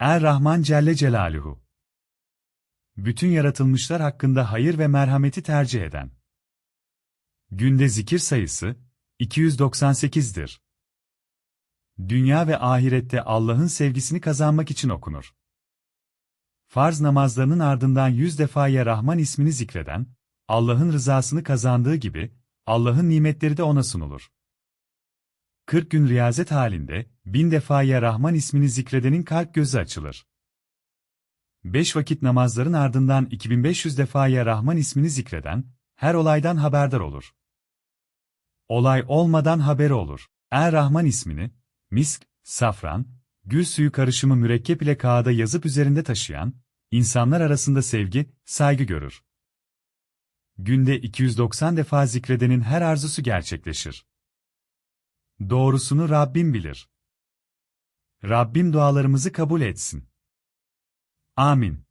Er-Rahman Celle Celaluhu. Bütün yaratılmışlar hakkında hayır ve merhameti tercih eden. Günde zikir sayısı 298'dir. Dünya ve ahirette Allah'ın sevgisini kazanmak için okunur. Farz namazlarının ardından yüz defa ya Rahman ismini zikreden, Allah'ın rızasını kazandığı gibi, Allah'ın nimetleri de ona sunulur. 40 gün riyazet halinde, bin defa ya Rahman ismini zikredenin kalp gözü açılır. 5 vakit namazların ardından 2500 defa ya Rahman ismini zikreden, her olaydan haberdar olur. Olay olmadan haberi olur. Er-Rahman ismini, misk, safran, gül suyu karışımı mürekkep ile kağıda yazıp üzerinde taşıyan, insanlar arasında sevgi, saygı görür. Günde 290 defa zikredenin her arzusu gerçekleşir. Doğrusunu Rabbim bilir. Rabbim dualarımızı kabul etsin. Amin.